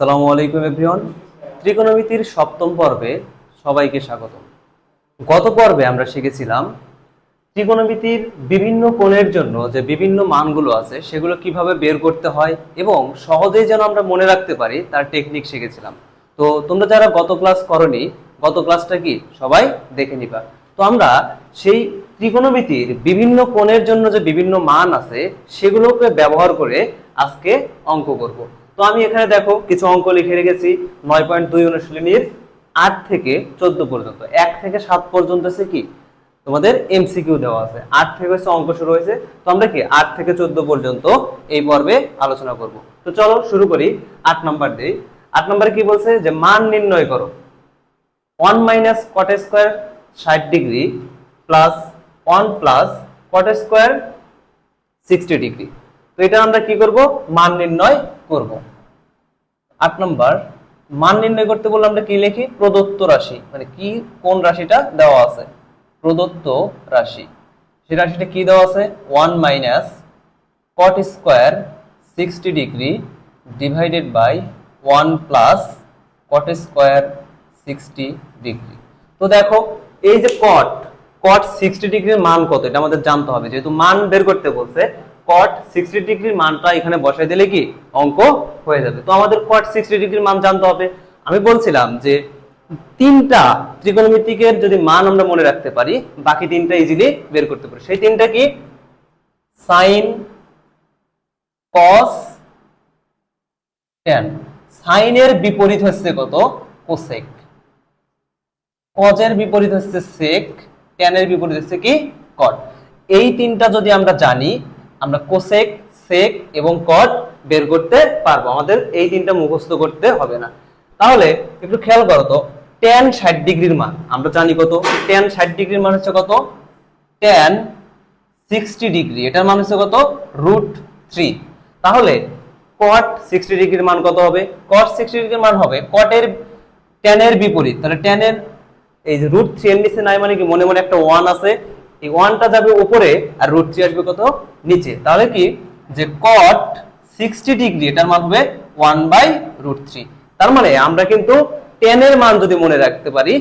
সালামু আলাইকুম এভরিওয়ান। ত্রিকোণমিতির সপ্তম পর্বে সবাইকে স্বাগত গত পর্বে আমরা শিখেছিলাম ত্রিকোণমিতির বিভিন্ন কোণের জন্য যে বিভিন্ন মানগুলো আছে, সেগুলো কীভাবে বের করতে হয় এবং সহজেই যেন আমরা মনে রাখতে পারি তার টেকনিক শিখেছিলাম। তো তোমরা যারা গত ক্লাস করনি, গত ক্লাসটা কি? সবাই দেখে নিবা। তো আমরা সেই ত্রিকোণমিতির বিভিন্ন কোণের জন্য যে বিভিন্ন মান আছে, সেগুলোকে ব্যবহার করে আজকে অঙ্ক করব। তো আমি এখানে দেখো কিছু অঙ্ক লিখে রেখেছি নয় পয়েন্ট দুই অনুশীলনীর আট থেকে চোদ্দ পর্যন্ত। এক থেকে সাত পর্যন্ত আছে কি? তোমাদের এমসিকিউ দেওয়া আছে। আট থেকে হচ্ছে অঙ্ক শুরু হয়েছে। তো আমরা কি আট থেকে চোদ্দ পর্যন্ত এই পর্বে আলোচনা করব। তো চলো শুরু করি। আট নাম্বার দিয়ে আট নাম্বারে কি বলছে? যে মান নির্ণয় করো। ওয়ান মাইনাস কট স্কোয়ার ষাট degree plus one plus cot square sixty degree তো এটা আমরা কি করব? মান নির্ণয় করব। আট নম্বর, মান নির্ণয় করতে বললে আমরা কি লিখি? প্রদত্ত রাশি। মানে কি, কোন রাশিটা দেওয়া আছে? প্রদত্ত রাশি। সেই রাশিটা কি দেওয়া আছে? One minus cot square sixty degree divided by one plus cot square sixty degree. তো দেখো, এই যে কট কট সিক্সটি ডিগ্রির মান কত? এটা আমাদের জানতে হবে। যেহেতু মান বের করতে বলছে কট সিক্সটি ডিগ্রির মানটা এখানে বসাই দিলে কি অঙ্ক হয়ে যাবে। তো আমাদের কট সিক্সটি ডিগ্রির মান জানতে হবে। আমি বলছিলাম যে তিনটা ত্রিকোণমিতিকের যদি মান আমরা মনে রাখতে পারি, বাকি তিনটা ইজিলি বের করতে পারি। সেই তিনটা কি? সাইন কস ট্যান সাইনের বিপরীত হচ্ছে কত? কোসেক কজের বিপরীত হচ্ছে সেক ট্যানের বিপরীত হচ্ছে কি? কট এই তিনটা যদি আমরা জানি আমরা কোসেক সেক এবং কট বের করতে পারব। আমাদের এই তিনটা মুখস্থ করতে হবে না। তাহলে একটু খেয়াল করো তো ট্যান ষাট ডিগ্রির মান, আমরা জানি কত? ট্যান ষাট ডিগ্রির মান হচ্ছে কত? Tan sixty degree. এটার মান হচ্ছে কত? রুট থ্রি তাহলে কট সিক্সটি ডিগ্রির মান কত হবে? কট সিক্সটি ডিগ্রির মান হবে কটের ট্যানের বিপরীত। তাহলে ট্যানের এই যে রুট থ্রি এর নিচে নাই মানে কি? মনে মনে একটা ওয়ান আছে। এই ওয়ানটা যাবে উপরে আর রুট থ্রি আসবে কত? নিচে। তাহলে কি? যে কট সিক্সটি ডিগ্রি এটার মান হবে ওয়ান বাই রুট থ্রি তার মানে আমরা কিন্তু টেনের মান যদি মনে রাখতে পারি,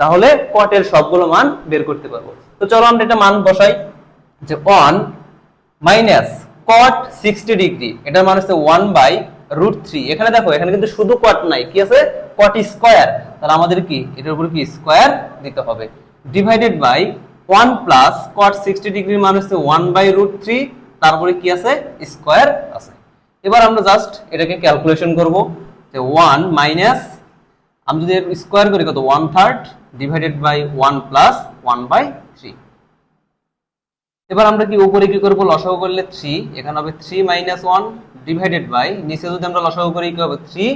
তাহলে কটের সবগুলো মান বের করতে পারব। তো চলো আমরা এটা মান বসাই। যে one minus cot sixty degree এটার মান হচ্ছে ওয়ান বাই রুট থ্রি এখানে দেখো, এখানে কিন্তু শুধু কট নাই, কি আছে? কট স্কোয়ার তাহলে আমাদের কি? এটার উপর কি স্কোয়ার দিতে হবে। Divided by one plus cot sixty ডিগ্রির মান হচ্ছে ওয়ান বাই রুট থ্রি, তারপরে কি আছে? স্কোয়ার আছে। এবার আমরা জাস্ট এটাকে ক্যালকুলেশন করব যে ওয়ান মাইনাস, আমি যদি স্কোয়ার করি কত? One third divided by one plus one by three. এবার আমরা কি উপরে কি করব? লসাগু করলে থ্রি, এখানে হবে three minus one divided by, নিচে যদি আমরা লসাগু করি কি হবে? থ্রি,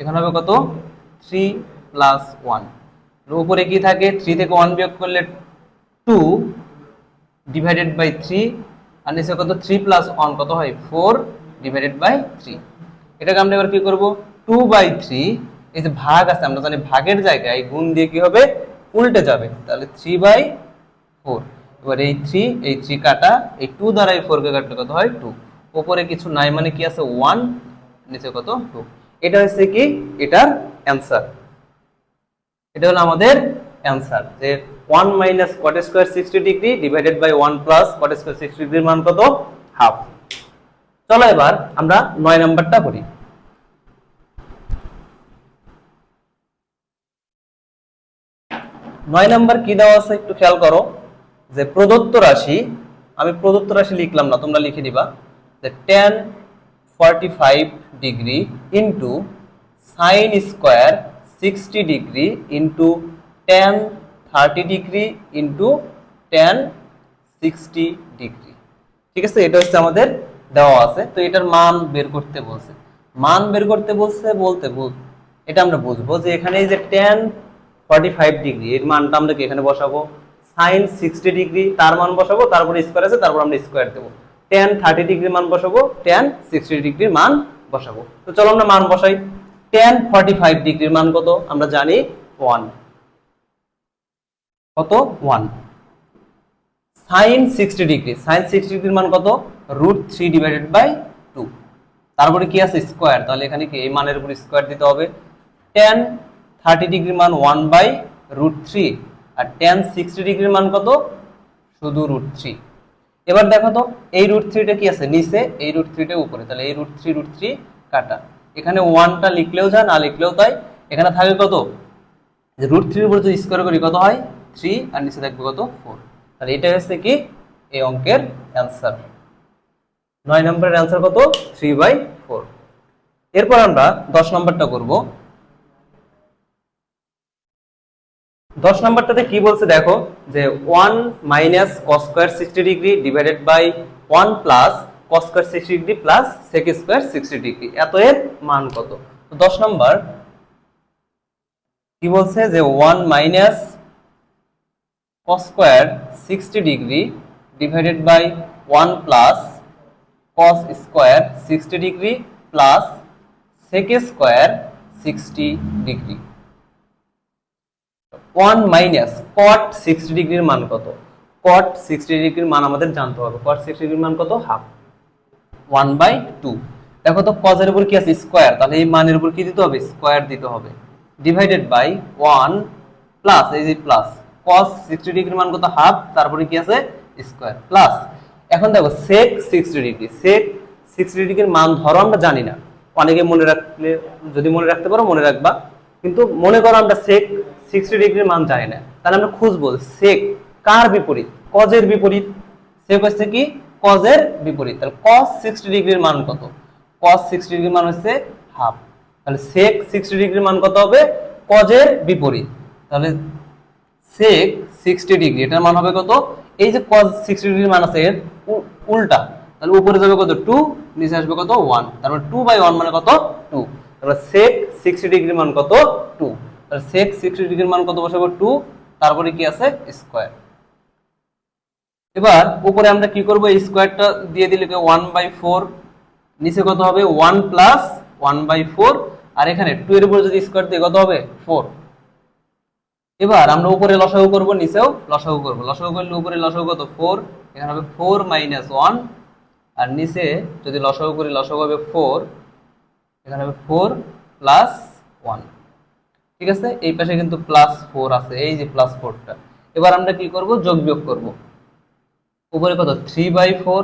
এখানে হবে কত? Three plus one. উপরে কি থাকে? থ্রি থেকে ওয়ান বিয়োগ করলে টু ডিভাইডেড বাই থ্রি আর নিচে কত? থ্রি প্লাস ওয়ান কত হয়? ফোর ডিভাইডেড বাই থ্রি এটাকে আমরা এবার কি করব? টু বাই থ্রি এই যে ভাগ আছে, আমরা জানি ভাগের জায়গায় গুণ দিয়ে কি হবে? উল্টে যাবে। তাহলে থ্রি বাই ফোর এবার এই থ্রি এই থ্রি কাটা, এই টু দ্বারা এই ফোরকে কাটলে কত হয়? টু ওপরে কিছু নাই মানে কি আছে? ওয়ান নিচে কত? টু এটা হচ্ছে কি? এটার অ্যান্সার এটা হলো আমাদের অ্যান্সার যে one minus cot square sixty degree divided by one plus cot square sixty ডিগ্রির মান কত? হাফ চলো এবার আমরা নয় নাম্বারটা করি নয় নাম্বার কি দেওয়া আছে একটু খেয়াল করো, যে প্রদত্ত রাশি, আমি প্রদত্ত রাশি লিখলাম না, তোমরা লিখে দিবা যে tan forty five degree into sine square sixty degree into tan thirty degree into tan sixty degree ঠিক আছে? এটা হচ্ছে আমাদের দেওয়া আছে। তো এটার মান বের করতে বলছে। মান বের করতে বলছে বলতে বল, এটা আমরা বুঝব যে এখানে যে টেন ফর্টি ফাইভ ডিগ্রি এর মানটা আমরা কি এখানে বসাবো? সাইন সিক্সটি ডিগ্রি তার মান বসাবো, তারপরে স্কোয়ার আছে, তারপর আমরা স্কোয়ার দেবো। টেন থার্টি ডিগ্রির মান বসাবো টেন সিক্সটি ডিগ্রির মান বসাবো। তো চলো আমরা মান বসাই। টেন ফর্টি ফাইভ ডিগ্রির মান কত? আমরা জানি ওয়ান কত? One sine sixty degree sine sixty ডিগ্রির মান কত? Root three divided by two তারপরে কি আছে? স্কোয়ার তাহলে এখানে কি? এই মানের উপর স্কোয়ার দিতে হবে। টেন থার্টি ডিগ্রি মান ওয়ান বাই রুট থ্রি আর টেন সিক্সটি ডিগ্রির মান কত? শুধু রুট থ্রি এবার দেখো তো, এই রুট থ্রিটা কি আছে? নিচে, এই রুট থ্রিটা উপরে। তাহলে এই রুট থ্রি রুট থ্রি কাটা। এখানে ওয়ানটা লিখলেও যায় না লিখলেও তাই। এখানে থাকে কত? রুট থ্রির উপরে যদি স্কোয়ার করি, কত হয়? থ্রি আর নিচে থাকবে কত ফোর তাহলে এটা হচ্ছে কি? এই অঙ্কের অ্যান্সার নয় নম্বরের অ্যান্সার কত? থ্রি বাই ফোর এরপর আমরা দশ নম্বরটা করব। দশ নম্বরটাতে কি বলছে দেখো? যে one minus cos square sixty degree divided by one plus cos square sixty degree plus sec square sixty degree এত এর মান কত? তো দশ নম্বর কি বলছে? যে one minus cos square sixty degree divided by one plus cos square sixty degree plus sec square sixty degree one minus cot sixty ডিগ্রির মান কত? কট সিক্সটি ডিগ্রির মান আমাদের জানতে হবে। কট সিক্সটি ডিগ্রির মান কত? হাফ ওয়ান বাই টু দেখো তো কজের উপর কি আছে? স্কোয়ার তাহলে এই মানের উপর কি দিতে হবে? স্কোয়ার দিতে হবে। ডিভাইডেড বাই ওয়ান প্লাস এই যে প্লাস কস সিক্সটি ডিগ্রির মান কত? হাফ তারপরে কি আছে? স্কোয়ার প্লাস এখন দেখো sec sixty degree sec sixty ডিগ্রির মান ধরো, আমরা জানি না। অনেকে মনে রাখলে, যদি মনে রাখতে পারো, মনে রাখবা। কিন্তু মনে করো, আমরা সেক সিক্সটি ডিগ্রির মান জানি না। তাহলে আমরা খুঁজবো সেক কার বিপরীত? কজের বিপরীত। সেক হচ্ছে কি? কজের বিপরীত। তাহলে কস সিক্সটি ডিগ্রির মান কত? কস সিক্সটি ডিগ্রির মান হচ্ছে হাফ তাহলে সেক সিক্সটি ডিগ্রির মান কত হবে? কজের বিপরীত। তাহলে সেক সিক্সটি ডিগ্রি এটার মান হবে কত? এই যে কজ সিক্সটি ডিগ্রির মান আছে, এর উল্টা। তাহলে উপরে যাবে কত? টু নিচে আসবে কত? ওয়ান তারপর টু বাই ওয়ান মানে কত? টু তাহলে সেক সিক্সটি ডিগ্রির মান কত? টু তাহলে সেক সিক্সটি ডিগ্রির মান কত বসাবো? টু তারপরে কি আছে? স্কোয়ার এবার উপরে আমরা কি করব? স্কোয়ারটা দিয়ে দিলে ওয়ান বাই ফোর নিচে কত হবে? One plus one by four আর এখানে টু এর উপরে যদি স্কোয়ার দিয়ে কত হবে? ফোর এবার আমরা উপরে লসাগু করব, নিচেও লসাগু করব। লসাগু করলে উপরে লসাগু কত? ফোর এখানে হবে ফোর মাইনাস ওয়ান আর নিচে যদি লসাগু করি, লসাগু হবে ফোর এখানে হবে ফোর প্লাস ওয়ান ঠিক আছে? এই পাশে কিন্তু প্লাস ফোর আছে। এই যে প্লাস ফোরটা এবার আমরা কি করব? যোগ বিয়োগ করব। উপরে কত? থ্রি বাই ফোর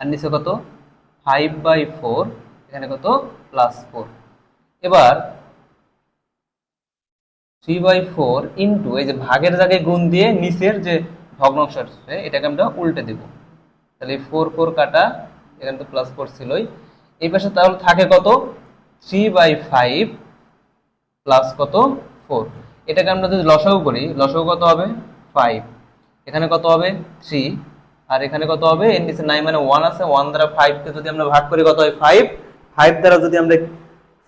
আর নিচে কত? ফাইভ বাই ফোর এখানে কত? প্লাস ফোর এবার থ্রি বাই ফোর ইন্টু এই যে ভাগের জায়গায় গুণ দিয়ে নিচের যে ভগ্নাংশ আসছে এটাকে আমরা উল্টে দেব। তাহলে ফোর ফোর কাটা, এখানে তো প্লাস ফোর ছিলই। এই পাশে তাহলে থাকে কত? থ্রি বাই ফাইভ প্লাস কত? ফোর এটাকে আমরা যদি লসাগু করি, লসাগু কত হবে? ফাইভ এখানে কত হবে? থ্রি আর এখানে কত হবে? এর নিচে নাই মানে ওয়ান আছে ওয়ান দ্বারা ফাইভকে যদি আমরা ভাগ করি, কত হয়? ফাইভ ফাইভ দ্বারা যদি আমরা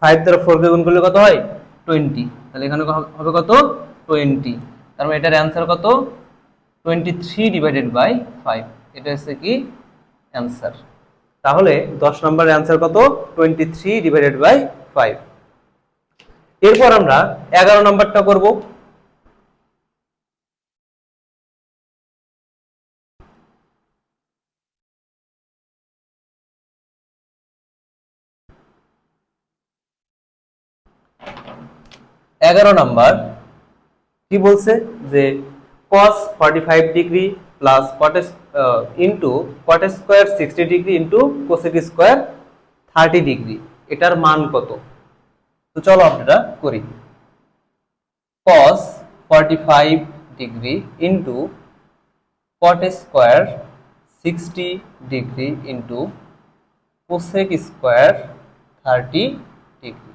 ফাইভ দ্বারা ফোরকে গুণ করলে কত হয়? টোয়েন্টি তাহলে এখানে হবে কত? টোয়েন্টি তার মানে এটার অ্যান্সার কত? Twenty three divided by five এটা হচ্ছে কি? অ্যান্সার তাহলে দশ নম্বরের অ্যান্সার কত? Twenty three divided by five এরপর আমরা এগারো নম্বরটা করব। এগারো নাম্বার। কি বলছে? যে cos 45 degree plus into cot square sixty degree into cosec square thirty degree এটার মান কত? তো চলো আমরা করি। cos 45 degree into cot square sixty degree into cosec square thirty degree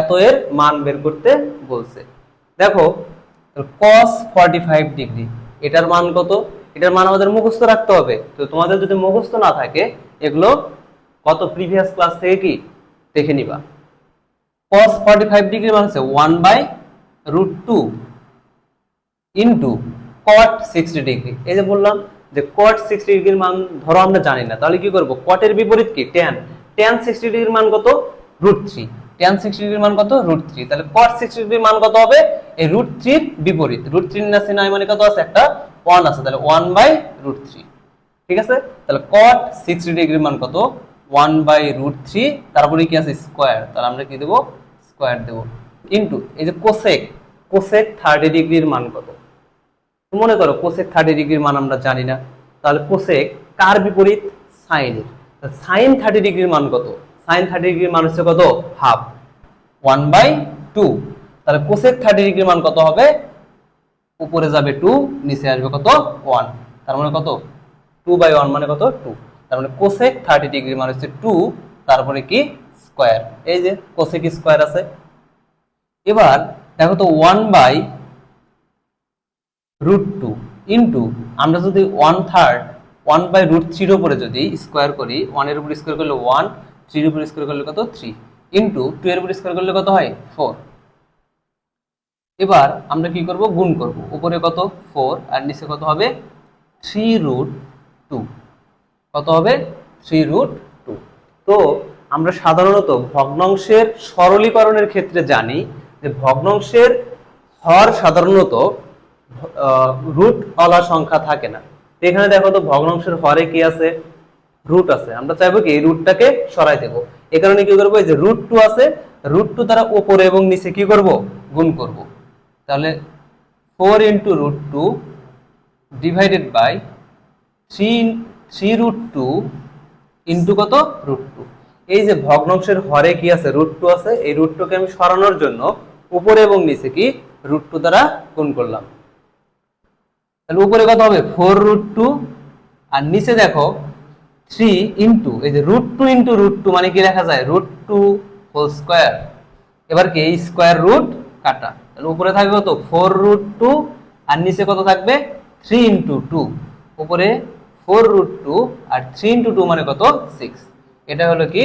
এত এর মান বের করতে বলছে। দেখো cos 45 ডিগ্রি এটার মান কত? এটার মান আমাদের মুখস্থ রাখতে হবে। তো তোমাদের যদি মুখস্থ না থাকে, এগুলো কত প্রিভিয়াস ক্লাস থেকে কি? দেখে নিবা। cos 45 ডিগ্রি মান হচ্ছে 1 by root two into cot 60 degree এই যে বললাম যে cot 60 ডিগ্রির মান ধরো আমরা জানি না, তাহলে কি করব? এর বিপরীত কি? tan tan 60 ডিগ্রির মান কত? রুট থ্রি tan 60 ডিগ্রির মান কত? রুট থ্রি তাহলে cot 60 ডিগ্রির মান কত হবে? এই রুট থ্রির বিপরীত। রুট থ্রি না সিনাই মানে কত আছে? একটা ওয়ান আছে। তাহলে ওয়ান বাই রুট থ্রি ঠিক আছে? তাহলে cot 60 ডিগ্রির মান কত? ওয়ান বাই রুট থ্রি তারপরে কি আছে? স্কোয়ার তাহলে আমরা কি দেবো? স্কোয়ার দেবো। ইন্টু এই যে কোসেক কোসেক থার্টি ডিগ্রির মান কত? মনে করো কোসেক থার্টি ডিগ্রির মান আমরা জানি না। তাহলে কোসেক কার বিপরীত? সাইনের সাইন থার্টি ডিগ্রির মান কত? সাইন থার্টি ডিগ্রির মান হচ্ছে কত? হাফ ওয়ান বাই টু তাহলে কোসেক থার্টি ডিগ্রির মান কত হবে? উপরে যাবে টু নিচে আসবে কত? ওয়ান তার মানে কত? টু বাই ওয়ান মানে কত? টু তার মানে কোসেক থার্টি ডিগ্রি মানে হচ্ছে টু তারপরে কি? স্কোয়ার এই যে কোসেক স্কোয়ার আছে। এবার দেখো তো one by root two into আমরা যদি one third one by root থ্রির উপরে যদি স্কোয়ার করি ওয়ানের উপর স্কোয়ার করলে ওয়ান থ্রির উপর স্কোয়ার করলে কত? থ্রি ইন্টু টু এর স্কোয়ার করলে কত হয়? ফোর এবার আমরা কি করব? গুণ করব। উপরে কত? ফোর আর নিচে কত হবে? থ্রি রুট টু কত হবে? থ্রি রুট টু তো আমরা সাধারণত ভগ্নাংশের সরলীকরণের ক্ষেত্রে জানি যে ভগ্নাংশের হর সাধারণত রুট অলা সংখ্যা থাকে না। এখানে দেখো তো ভগ্নাংশের হরে কি আছে? রুট আছে। আমরা চাইব কি এই রুটটাকে সরাই দেবো। এ কারণে কি করব? এই যে রুট টু আছে রুট টু দ্বারা উপরে এবং নিচে কি করব? গুণ করব। তাহলে four into root two divided by three three root two into কত? রুট টু এই যে ভগ্নাংশের হরে কি আছে? রুট টু আছে। এই রুট টুকে আমি সরানোর জন্য উপরে এবং নিচে কি? রুট টু দ্বারা গুণ করলাম। তাহলে উপরে কত হবে? ফোর রুট টু আর নিচে দেখো থ্রি ইন্টু এই যে root two into root two মানে কি লেখা যায়? রুট টু হোল স্কোয়ার এবার কি? এই স্কোয়ার রুট কাটা। তাহলে উপরে থাকবে কত? ফোর রুট টু আর নিচে কত থাকবে? থ্রি ইন্টু টু উপরে ফোর রুট টু আর থ্রি ইন্টু টু মানে কত? সিক্স এটা হলো কি?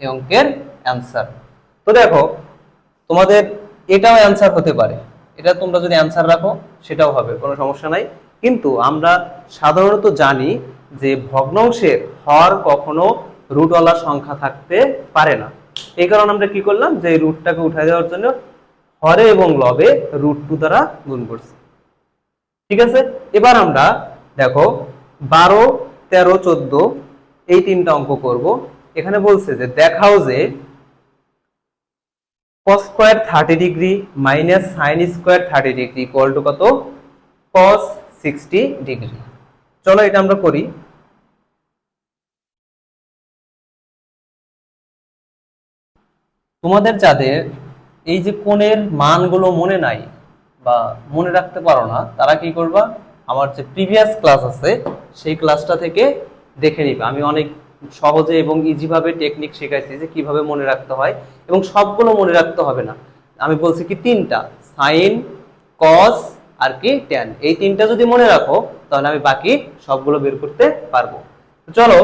এই অঙ্কের অ্যান্সার তো দেখো, তোমাদের এটাও অ্যান্সার হতে পারে। এটা তোমরা যদি অ্যান্সার রাখো, সেটাও হবে, কোনো সমস্যা নাই। কিন্তু আমরা সাধারণত জানি যে ভগ্নাংশের হর কখনো রুটওয়ালা সংখ্যা থাকতে পারে না। এই কারণে আমরা কি করলাম? যে রুটটাকে উঠাই দেওয়ার জন্য হরে এবং লবে রুট টু দ্বারা গুণ করছি। ঠিক আছে? এবার আমরা দেখো, বারো, তেরো, চোদ্দ, এই তিনটা অঙ্ক করব। এখানে বলছে যে দেখাও যে cos square thirty degree minus sine square thirty degree equal to কত? cos সিক্সটি ডিগ্রি চলো এটা আমরা করি। তোমাদের যাদের এই যে কোণের মানগুলো মনে নাই বা মনে রাখতে পারো না, তারা কি করবা? আমার যে প্রিভিয়াস ক্লাস আছে, সেই ক্লাসটা থেকে দেখে নিবে। আমি অনেক সহজে এবং ইজিভাবে টেকনিক শেখাইছি যে কীভাবে মনে রাখতে হয় এবং সবগুলো মনে রাখতে হবে না। আমি বলছি কি তিনটা সাইন কস আর কি ট্যান এই তিনটা যদি মনে রাখো, তাহলে আমি বাকি সবগুলো বের করতে পারব। চলো,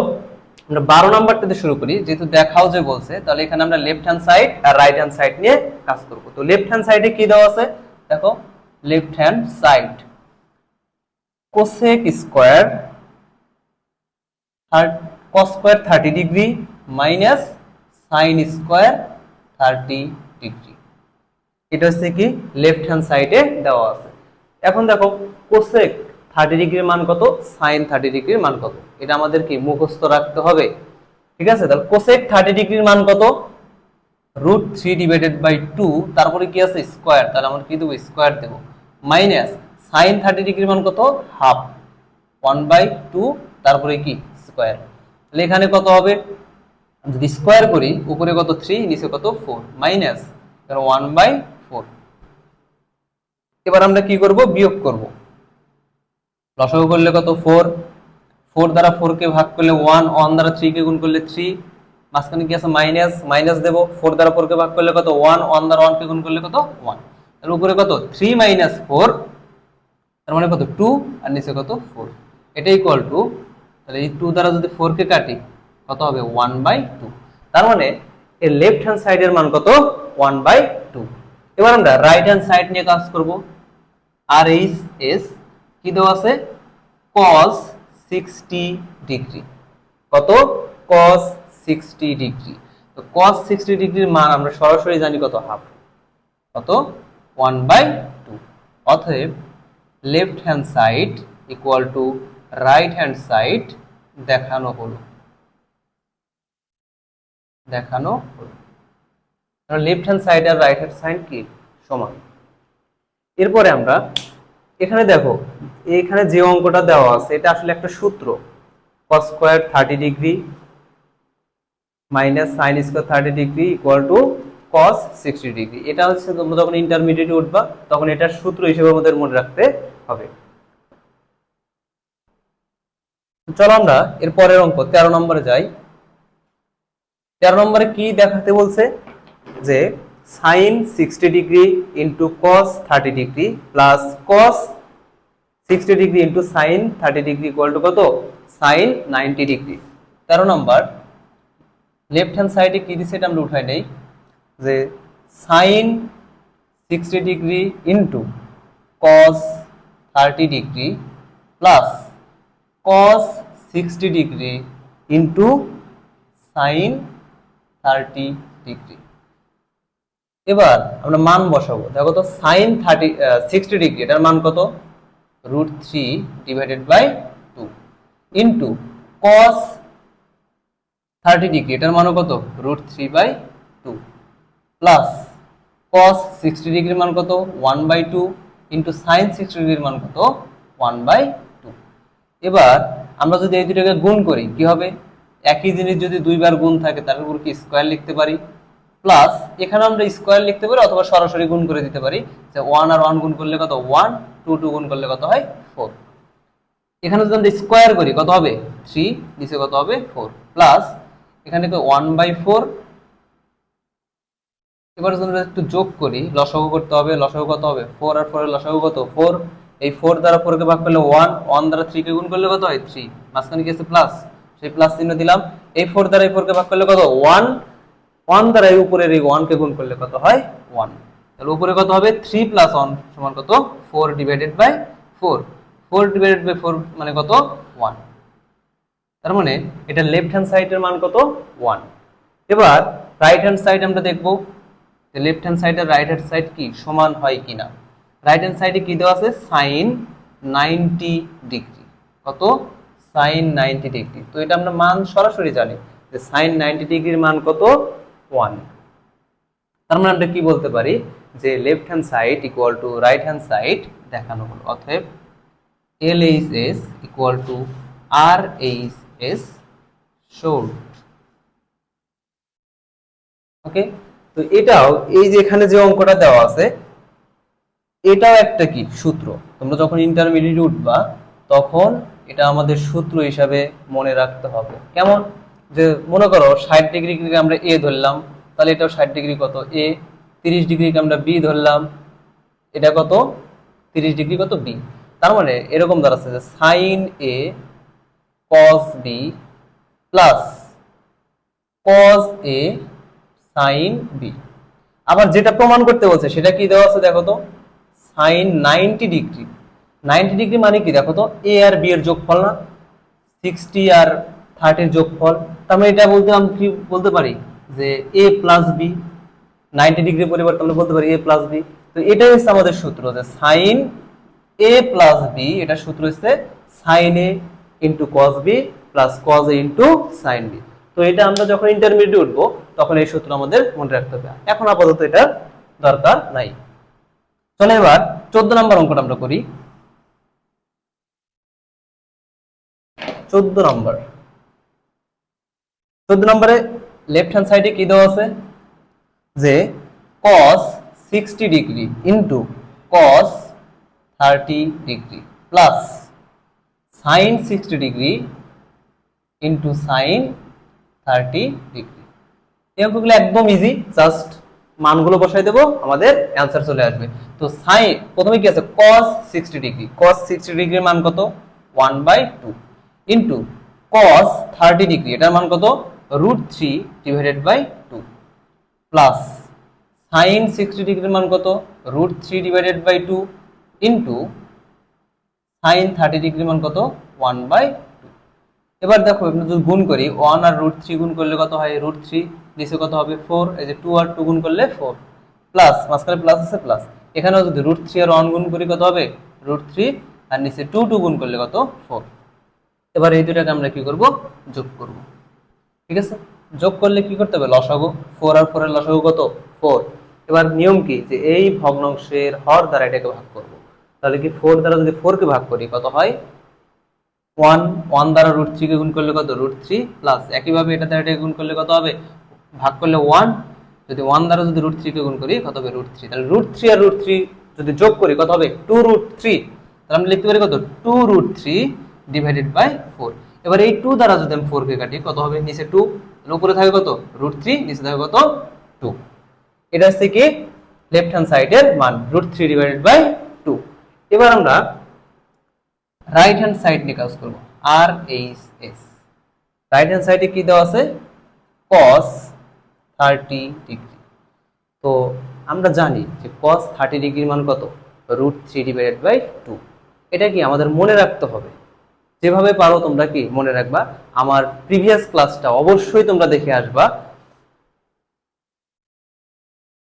আমরা বারো নাম্বারটাতে শুরু করি। যেহেতু দেখাও যে বলছে, তাহলে এখানে আমরা লেফট হ্যান্ড সাইড আর রাইট হ্যান্ড সাইড নিয়ে কাজ করব। তো লেফট হ্যান্ড সাইডে কি দেওয়া আছে? দেখো left hand side cosec square cos square thirty degree minus sine square thirty degree এটা হচ্ছে কি লেফট হ্যান্ড সাইডে দেওয়া আছে। এখন দেখো কোসেক থার্টি ডিগ্রির মান কত? সাইন থার্টি ডিগ্রির মান কত? এটা আমাদের কি মুখস্থ রাখতে হবে। ঠিক আছে? তাহলে কোসেক থার্টি ডিগ্রির মান কত? Root three divided by two তারপরে কি আছে? স্কোয়ার তাহলে আমরা কি দেবো? স্কোয়ার দেবো। মাইনাস সাইন থার্টি ডিগ্রির মান কত? হাফ ওয়ান বাই টু তারপরে কি? স্কোয়ার তাহলে এখানে কত হবে? যদি স্কোয়ার করি, উপরে কত? থ্রি নিচে কত? ফোর মাইনাস ওয়ান বাই এবার আমরা কি করব? বিয়োগ করব। লসাগু করলে কত? ফোর ফোর দ্বারা ফোর কে ভাগ করলে ওয়ান ওয়ান দ্বারা থ্রি কে গুণ করলে থ্রি মাঝখানে কি আছে? মাইনাস মাইনাস দেবো। ফোর দ্বারা ফোর কে ভাগ করলে কত? ওয়ান ওয়ান দ্বারা ওয়ান কে গুণ করলে কত? ওয়ান তার উপরে কত? থ্রি মাইনাস ফোর তার মানে কত? টু আর নিচে কত? ফোর এটা ইকুয়াল টু তাহলে এই টু দ্বারা যদি ফোর কে কাটি, কত হবে? ওয়ান বাই টু তার মানে এর লেফট হ্যান্ড সাইডের মান কত? ওয়ান বাই টু এবার আমরা রাইট হ্যান্ড সাইড নিয়ে কাজ করব। আর এইচ এস কি দেওয়া আছে? cos সিক্সটি ডিগ্রি কত? cos সিক্সটি ডিগ্রি তো cos সিক্সটি ডিগ্রির মান আমরা সরাসরি জানি কত? হাফ কত? ওয়ান বাই টু অতএব left hand side equal to right hand side দেখানো হলো। দেখানো হলো। লেফট হ্যান্ড সাইড আর রাইট হ্যান্ড সাইড কি? সমান। এরপরে আমরা এখানে দেখো, এখানে যে অঙ্কটা দেওয়া আছে, এটা আসলে একটা সূত্র। cos square thirty degree minus sine square thirty degree equal to cos sixty degree এটা হচ্ছে তোমরা যখন ইন্টারমিডিয়েট উঠবা, তখন এটার সূত্র হিসেবে আমাদের মনে রাখতে হবে। চলো আমরা এর পরের অঙ্ক, তেরো নম্বরে যাই। তেরো নম্বরে কি দেখাতে বলছে? যে sine sixty degree into cos thirty degree plus cos sixty degree into sine thirty degree equal to কত? সাইন নাইনটি ডিগ্রি তেরো নম্বর লেফট হ্যান্ড সাইডে কি দিচ্ছে এটা আমরা উঠাই নেই? যে sine sixty degree into cos thirty degree plus cos sixty degree into sine thirty degree এবার আমরা মান বসাবো। দেখো তো সাইন থার্টি সিক্সটি ডিগ্রি এটার মান কত? Root three divided by two into cos thirty degree এটার মানও কত? Root three by two plus cos sixty ডিগ্রির মান কত? One by two into sine sixty ডিগ্রির মান কত? ওয়ান বাই টু এবার আমরা যদি এই দুটোকে গুণ করি, কি হবে? একই জিনিস যদি দুইবার গুণ থাকে তার উপর কি স্কোয়ার লিখতে পারি? প্লাস এখানে আমরা স্কোয়ার লিখতে পারি অথবা সরাসরি গুণ করে দিতে পারি। যে ওয়ান আর ওয়ান গুণ করলে কত? ওয়ান টু টু গুণ করলে কত হয়? ফোর এখানে যদি আমরা স্কোয়ার করি, কত হবে? থ্রি নিচে কত হবে? ফোর প্লাস এখানে ওয়ান বাই ফোর এবার যদি একটু যোগ করি, লসাগু করতে হবে, লসাগু কত হবে? ফোর আর ফোরের লসাগু কত? ফোর এই ফোর দ্বারা ফোরকে ভাগ করলে ওয়ান ওয়ান দ্বারা থ্রি কে গুণ করলে কত হয়? থ্রি মাঝখানে কি আছে? প্লাস সেই প্লাস চিহ্ন দিলাম। এই ফোর দ্বারা এই ফোরকে ভাগ করলে কত? ওয়ান ওয়ান দ্বারা এই উপরের এই ওয়ান কে গুণ করলে কত হয়? ওয়ান তাহলে উপরে কত হবে? থ্রি প্লাস ওয়ান সমান কত? Four divided by four four divided by four মানে কত? ওয়ান তার মানে এটা লেফট হ্যান্ড সাইডের মান কত? ওয়ান এবার রাইট হ্যান্ড সাইড আমরা দেখব। লেফট হ্যান্ড সাইড আর রাইট হ্যান্ড সাইড কি? সমান হয় কিনা রাইট হ্যান্ড সাইডে কি দেওয়া আছে? সাইন নাইনটি ডিগ্রি কত? সাইন নাইনটি ডিগ্রি তো এটা আমরা মান সরাসরি জানি। যে সাইন নাইনটি ডিগ্রির মান কত? ওয়ান তার মানে আমরা কি বলতে পারি? যে left hand side equal to right hand side দেখানো হলো। অতএব L H S equal to R H S showed okay তো এটাও এই যে এখানে যে অঙ্কটা দেওয়া আছে, এটাও একটা কি? সূত্র। তোমরা যখন ইন্টারমিডিয়েট উঠবা, তখন এটা আমাদের সূত্র হিসাবে মনে রাখতে হবে। কেমন? যে মনে করো ষাট ডিগ্রি ডিগ্রিকে আমরা এ ধরলাম, তাহলে এটাও ষাট ডিগ্রি কত? এ তিরিশ ডিগ্রিকে আমরা বি ধরলাম, এটা কত? তিরিশ ডিগ্রি কত বি তার মানে এরকম দাঁড়াচ্ছে যে sine A cos B plus cos A sine B আবার যেটা প্রমাণ করতে বলছে, সেটা কি দেওয়া আছে দেখো তো? Sine ninety degree ninety degree মানে কি? দেখো তো এ আর বি এর যোগফল না? সিক্সটি আর থার্টির যোগফল। তার এটা বলতে আমি কি, বলতে পারি যে A plus B ninety degree পরিবর্তে আমরা বলতে পারি এ প্লাস বি তো এটাই হচ্ছে আমাদের সূত্র যে সাইন এ প্লাস বি এটা সূত্র হচ্ছে sine A into cos B plus cos A into sine B তো এটা আমরা যখন ইন্টারমিডিয়েট উঠবো, তখন এই সূত্র আমাদের মনে রাখতে হবে। এখন আপাতত এটা দরকার নাই। চলো এবার চোদ্দ নম্বর অঙ্কটা আমরা করি। চোদ্দ নম্বর। চোদ্দ নম্বরে লেফট হ্যান্ড সাইডে কি দেওয়া আছে? যে cos 60 degree into cos 30 degree plus sin 60 degree into sine thirty degree এই একদম ইজি জাস্ট মানগুলো বসাই দেবো, আমাদের অ্যান্সার চলে আসবে। তো সাইন প্রথমে কি আছে? cos 60 ডিগ্রি cos 60 ডিগ্রির মান কত? 1 বাই 2 ইন্টু cos 30 ডিগ্রি এটার মান কত? Root three divided by two plus sine sixty ডিগ্রির মান কত? Root three divided by two into sine thirty ডিগ্রির মান কত? ওয়ান বাই টু এবার দেখো আমরা যদি গুণ করি ওয়ান আর রুট থ্রি গুণ করলে কত হয়? রুট থ্রি নিচে কত হবে? ফোর এই যে টু আর টু গুণ করলে ফোর প্লাস মাঝখানে প্লাস আছে প্লাস এখানেও যদি রুট থ্রি আর ওয়ান গুণ করি কত হবে? রুট থ্রি আর নিচে টু টু গুণ করলে কত? ফোর এবার এই দুটাকে আমরা কি করব? যোগ করব। ঠিক আছে? যোগ করলে কি করতে হবে? লসাগু ফোর আর ফোরের লসাগু কত? ফোর এবার নিয়ম কি? যে এই ভগ্নাংশের হর দ্বারা এটাকে ভাগ করব। তাহলে কি ফোর দ্বারা যদি ফোর কে ভাগ করি, কত হয়? ওয়ান ওয়ান দ্বারা রুট থ্রি কে গুণ করলে কত? রুট থ্রি প্লাস একইভাবে এটা দ্বারা এটাকে গুণ করলে কত হবে? ভাগ করলে ওয়ান যদি ওয়ান দ্বারা যদি রুট থ্রি কে গুণ করি, কত হবে? রুট থ্রি তাহলে রুট থ্রি আর রুট থ্রি যদি যোগ করি, কত হবে? টু রুট থ্রি তাহলে আমরা লিখতে পারি কত? Two root three divided by four এবার এই টু দ্বারা যদি আমি ফোর কে কাটি, কত হবে? নিচে টু উপরে থাকে কত? রুট থ্রি নিচে থাকে কত? টু এটা হচ্ছে কি? লেফট হ্যান্ড সাইডের মান root three divided by two এবার আমরা রাইট হ্যান্ড সাইড নিয়ে কাজ করব। R H S right hand সাইডে কি দেওয়া আছে? cos থার্টি ডিগ্রি তো আমরা জানি যে কস থার্টি ডিগ্রির মান কত? Root three divided by two এটা কি আমাদের মনে রাখতে হবে? যেভাবে পারো তোমরা কি মনে রাখবা? আমার প্রিভিয়াস ক্লাসটা অবশ্যই তোমরা দেখে আসবা।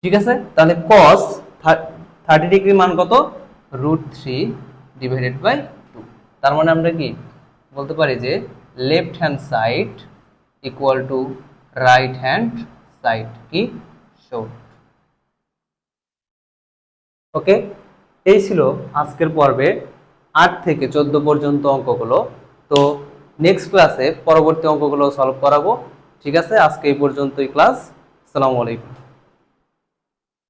ঠিক আছে? তাহলে cos থার্টি ডিগ্রি মান কত? Root three divided by two তার মানে আমরা কি বলতে পারি যে left hand side equal to right hand side কি? শোট ওকে এই ছিল আজকের পর্বে আট থেকে চোদ্দ পর্যন্ত অঙ্কগুলো। তো নেক্সট ক্লাসে পরবর্তী অঙ্কগুলো সলভ করাবো। ঠিক আছে? আজকে এই পর্যন্তই ক্লাস আসসালামু আলাইকুম।